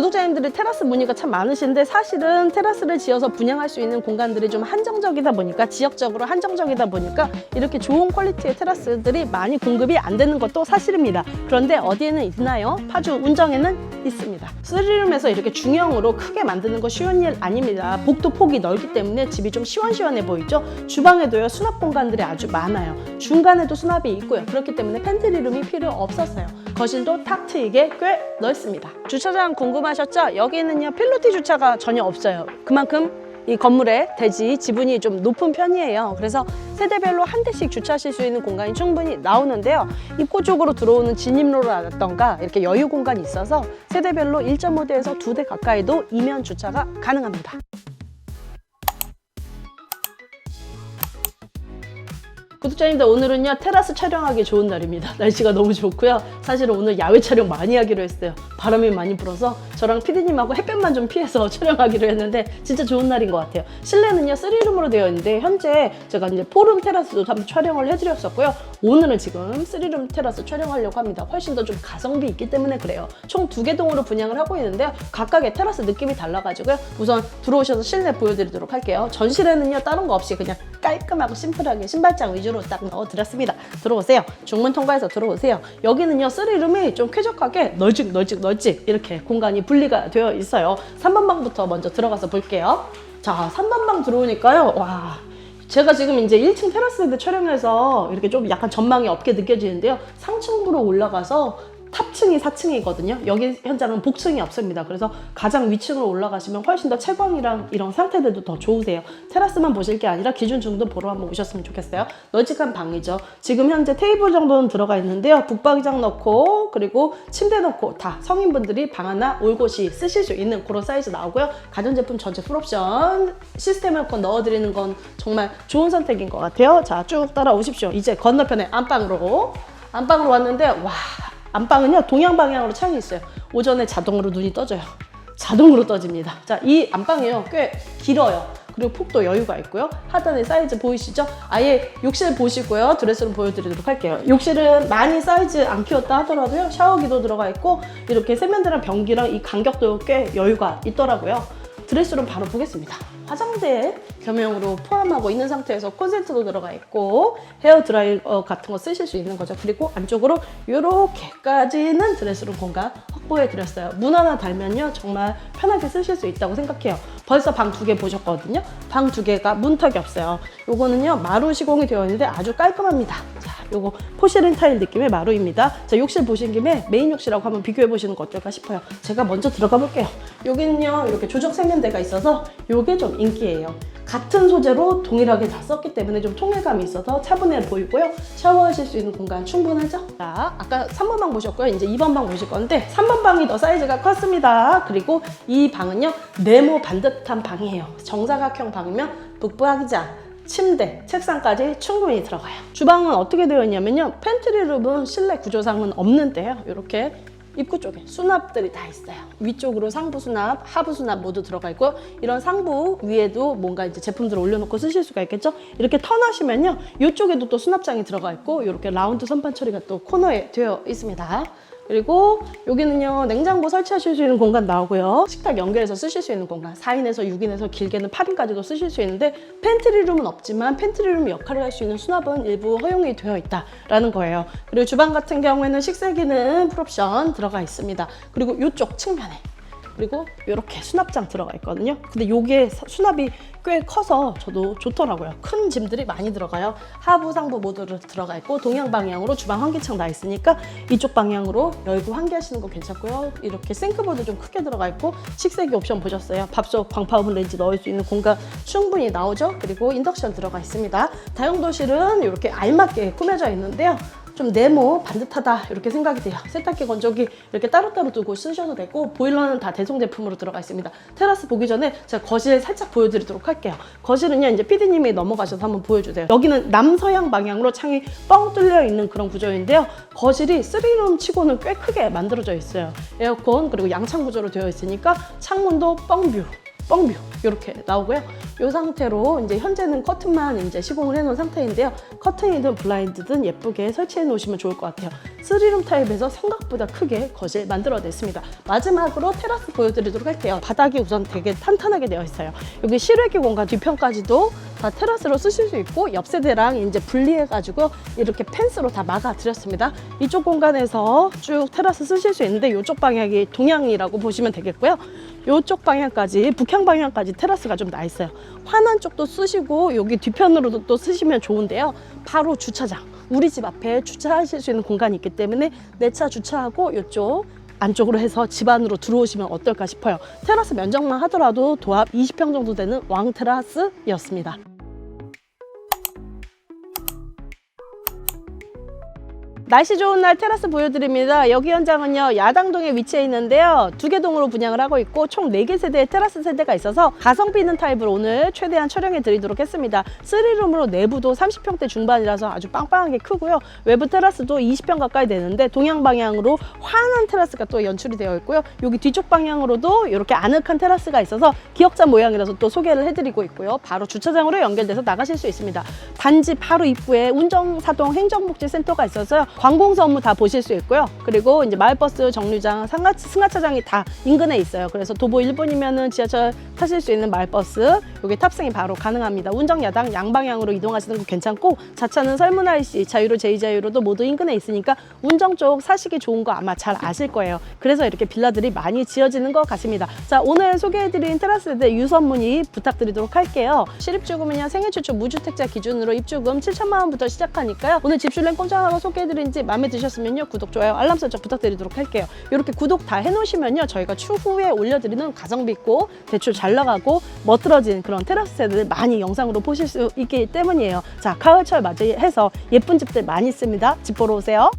구독자님들이 테라스 문의가 참 많으신데 사실은 테라스를 지어서 분양할 수 있는 공간들이 좀 한정적이다 보니까 지역적으로 한정적이다 보니까 이렇게 좋은 퀄리티의 테라스들이 많이 공급이 안 되는 것도 사실입니다. 그런데 어디에는 있나요? 파주 운정에는 있습니다. 쓰리룸에서 이렇게 중형으로 크게 만드는 거 쉬운 일 아닙니다. 복도 폭이 넓기 때문에 집이 좀 시원시원해 보이죠? 주방에도요 수납 공간들이 아주 많아요. 중간에도 수납이 있고요. 그렇기 때문에 팬트리룸이 필요 없었어요. 거실도 탁 트이게 꽤 넓습니다. 주차장 궁금하셨죠? 여기는요 필로티 주차가 전혀 없어요. 그만큼 이 건물의 대지 지분이 좀 높은 편이에요. 그래서 세대별로 한 대씩 주차하실 수 있는 공간이 충분히 나오는데요. 입구 쪽으로 들어오는 진입로라던가 이렇게 여유 공간이 있어서 세대별로 1.5대에서 2대 가까이도 이면 주차가 가능합니다. 구독자님들 오늘은요 테라스 촬영하기 좋은 날입니다. 날씨가 너무 좋고요. 사실은 오늘 야외 촬영 많이 하기로 했어요. 바람이 많이 불어서 저랑 피디님하고 햇볕만 좀 피해서 촬영하기로 했는데 진짜 좋은 날인 것 같아요. 실내는요 3룸으로 되어 있는데 현재 제가 이제 포룸 테라스도 한번 촬영을 해드렸었고요. 오늘은 지금 3룸 테라스 촬영하려고 합니다. 훨씬 더 좀 가성비 있기 때문에 그래요. 총 두 개 동으로 분양을 하고 있는데요. 각각의 테라스 느낌이 달라가지고요. 우선 들어오셔서 실내 보여드리도록 할게요. 전실에는요 다른 거 없이 그냥 깔끔하고 심플하게 신발장 위주 로 딱 넣어드렸습니다. 들어오세요. 중문 통과해서 들어오세요. 여기는요, 쓰리룸이 좀 쾌적하게 널찍, 널찍, 널찍 이렇게 공간이 분리가 되어 있어요. 3번 방부터 먼저 들어가서 볼게요. 자, 3번 방 들어오니까요, 와. 제가 지금 이제 1층 테라스에 촬영해서 이렇게 좀 약간 전망이 없게 느껴지는데요. 상층부로 올라가서 탑층이 4층이거든요. 여기 현장은 복층이 없습니다. 그래서 가장 위층으로 올라가시면 훨씬 더 채광이랑 이런 상태들도 더 좋으세요. 테라스만 보실 게 아니라 기준층도 보러 한번 오셨으면 좋겠어요. 널찍한 방이죠. 지금 현재 테이블 정도는 들어가 있는데요. 북박이장 넣고 그리고 침대 넣고 다 성인분들이 방 하나 올 곳이 쓰실 수 있는 그런 사이즈 나오고요. 가전제품 전체 풀옵션 시스템 에어컨 넣어드리는 건 정말 좋은 선택인 것 같아요. 자, 쭉 따라오십시오. 이제 건너편에 안방으로 안방으로 왔는데 와 안방은요 동양 방향으로 창이 있어요. 오전에 자동으로 눈이 떠져요. 자동으로 떠집니다. 자, 이 안방이요 꽤 길어요. 그리고 폭도 여유가 있고요. 하단에 사이즈 보이시죠? 아예 욕실 보시고요. 드레스룸 보여드리도록 할게요. 욕실은 많이 사이즈 안 키웠다 하더라도요. 샤워기도 들어가 있고 이렇게 세면대랑 변기랑 이 간격도 꽤 여유가 있더라고요. 드레스룸 바로 보겠습니다. 화장대 겸용으로 포함하고 있는 상태에서 콘센트도 들어가 있고 헤어 드라이어 같은 거 쓰실 수 있는 거죠. 그리고 안쪽으로 이렇게까지는 드레스룸 공간 확보해 드렸어요. 문 하나 달면요 정말 편하게 쓰실 수 있다고 생각해요. 벌써 방 두 개 보셨거든요. 방 두 개가 문턱이 없어요. 요거는요 마루 시공이 되어 있는데 아주 깔끔합니다. 자, 요거 포시린 타일 느낌의 마루입니다. 자, 욕실 보신 김에 메인 욕실하고 한번 비교해 보시는 거 어떨까 싶어요. 제가 먼저 들어가 볼게요. 여기는요 이렇게 조적 세면대가 있어서 요게 좀 인기예요. 같은 소재로 동일하게 다 썼기 때문에 좀 통일감이 있어서 차분해 보이고요. 샤워하실 수 있는 공간 충분하죠? 자, 아까 3번 방 보셨고요. 이제 2번 방 보실 건데 3번 방이 더 사이즈가 컸습니다. 그리고 이 방은요. 네모 반듯한 방이에요. 정사각형 방이면 북부학이자 침대, 책상까지 충분히 들어가요. 주방은 어떻게 되어 있냐면요. 팬트리룸은 실내 구조상은 없는데요. 이렇게 입구 쪽에 수납들이 다 있어요. 위쪽으로 상부 수납, 하부 수납 모두 들어가 있고요. 이런 상부 위에도 뭔가 이제 제품들을 올려놓고 쓰실 수가 있겠죠. 이렇게 턴하시면요. 이쪽에도 또 수납장이 들어가 있고 이렇게 라운드 선반 처리가 또 코너에 되어 있습니다. 그리고 여기는요 냉장고 설치하실 수 있는 공간 나오고요. 식탁 연결해서 쓰실 수 있는 공간 4인에서 6인에서 길게는 8인까지도 쓰실 수 있는데 팬트리룸은 없지만 팬트리룸 역할을 할 수 있는 수납은 일부 허용이 되어 있다라는 거예요. 그리고 주방 같은 경우에는 식세기는 풀옵션 들어가 있습니다. 그리고 이쪽 측면에 그리고 이렇게 수납장 들어가 있거든요. 근데 요게 사- 수납이 꽤 커서 저도 좋더라고요. 큰 짐들이 많이 들어가요. 하부, 상부 모두 들어가 있고 동양 방향으로 주방 환기창 나 있으니까 이쪽 방향으로 열고 환기하시는 거 괜찮고요. 이렇게 싱크볼도 좀 크게 들어가 있고 식세기 옵션 보셨어요. 밥솥, 광파 오븐 렌즈 넣을 수 있는 공간 충분히 나오죠. 그리고 인덕션 들어가 있습니다. 다용도실은 이렇게 알맞게 꾸며져 있는데요. 좀 네모 반듯하다 이렇게 생각이 돼요. 세탁기 건조기 이렇게 따로따로 두고 쓰셔도 되고 보일러는 다 대송 제품으로 들어가 있습니다. 테라스 보기 전에 제가 거실 살짝 보여드리도록 할게요. 거실은요 이제 PD님이 넘어가셔서 한번 보여주세요. 여기는 남서양 방향으로 창이 뻥 뚫려 있는 그런 구조인데요. 거실이 3룸 치고는 꽤 크게 만들어져 있어요. 에어컨 그리고 양창 구조로 되어 있으니까 창문도 뻥뷰 뻥뷰 이렇게 나오고요. 이 상태로 이제 현재는 커튼만 이제 시공을 해놓은 상태인데요. 커튼이든 블라인드든 예쁘게 설치해 놓으시면 좋을 것 같아요. 3룸 타입에서 생각보다 크게 거실 만들어냈습니다. 마지막으로 테라스 보여드리도록 할게요. 바닥이 우선 되게 탄탄하게 되어 있어요. 여기 실외기 공간 뒤편까지도 다 테라스로 쓰실 수 있고 옆 세대랑 이제 분리해가지고 이렇게 펜스로 다 막아드렸습니다. 이쪽 공간에서 쭉 테라스 쓰실 수 있는데 이쪽 방향이 동향이라고 보시면 되겠고요. 이쪽 방향까지 북향 방향까지 테라스가 좀 나 있어요. 환한 쪽도 쓰시고 여기 뒤편으로도 또 쓰시면 좋은데요. 바로 주차장. 우리 집 앞에 주차하실 수 있는 공간이 있기 때문에 내 차 주차하고 이쪽 안쪽으로 해서 집 안으로 들어오시면 어떨까 싶어요. 테라스 면적만 하더라도 도합 20평 정도 되는 왕 테라스였습니다. 날씨 좋은 날 테라스 보여드립니다. 여기 현장은요, 야당동에 위치해 있는데요. 두 개 동으로 분양을 하고 있고, 총 네 개 세대의 테라스 세대가 있어서 가성비 있는 타입을 오늘 최대한 촬영해 드리도록 했습니다. 3룸으로 내부도 30평대 중반이라서 아주 빵빵하게 크고요. 외부 테라스도 20평 가까이 되는데, 동양 방향으로 환한 테라스가 또 연출이 되어 있고요. 여기 뒤쪽 방향으로도 이렇게 아늑한 테라스가 있어서 기역자 모양이라서 또 소개를 해드리고 있고요. 바로 주차장으로 연결돼서 나가실 수 있습니다. 단지 바로 입구에 운정사동 행정복지센터가 있어서요. 관공서 업무 다 보실 수 있고요. 그리고 이제 마을버스 정류장, 상하, 승하차장이 다 인근에 있어요. 그래서 도보 1분이면은 지하철 타실 수 있는 마을버스 여기 탑승이 바로 가능합니다. 운정야당 양방향으로 이동하시는 거 괜찮고 자차는 설문 IC, 자유로 제이자유로도 모두 인근에 있으니까 운정 쪽 사시기 좋은 거 아마 잘 아실 거예요. 그래서 이렇게 빌라들이 많이 지어지는 것 같습니다. 자 오늘 소개해드린 테라스 세대 유선 문의 부탁드리도록 할게요. 실입주금은요 생애 최초 무주택자 기준으로 입주금 7천만 원부터 시작하니까요. 오늘 집슐랭 꼼짝하고 소개해드린 지 마음에 드셨으면요 구독 좋아요 알람 설정 부탁드리도록 할게요. 이렇게 구독 다 해놓으시면요 저희가 추후에 올려드리는 가성비 있고 대출 잘 나가고 멋들어진 그런 테라스 세대를 많이 영상으로 보실 수 있기 때문이에요. 자 가을철 맞이해서 예쁜 집들 많이 있습니다. 집 보러 오세요.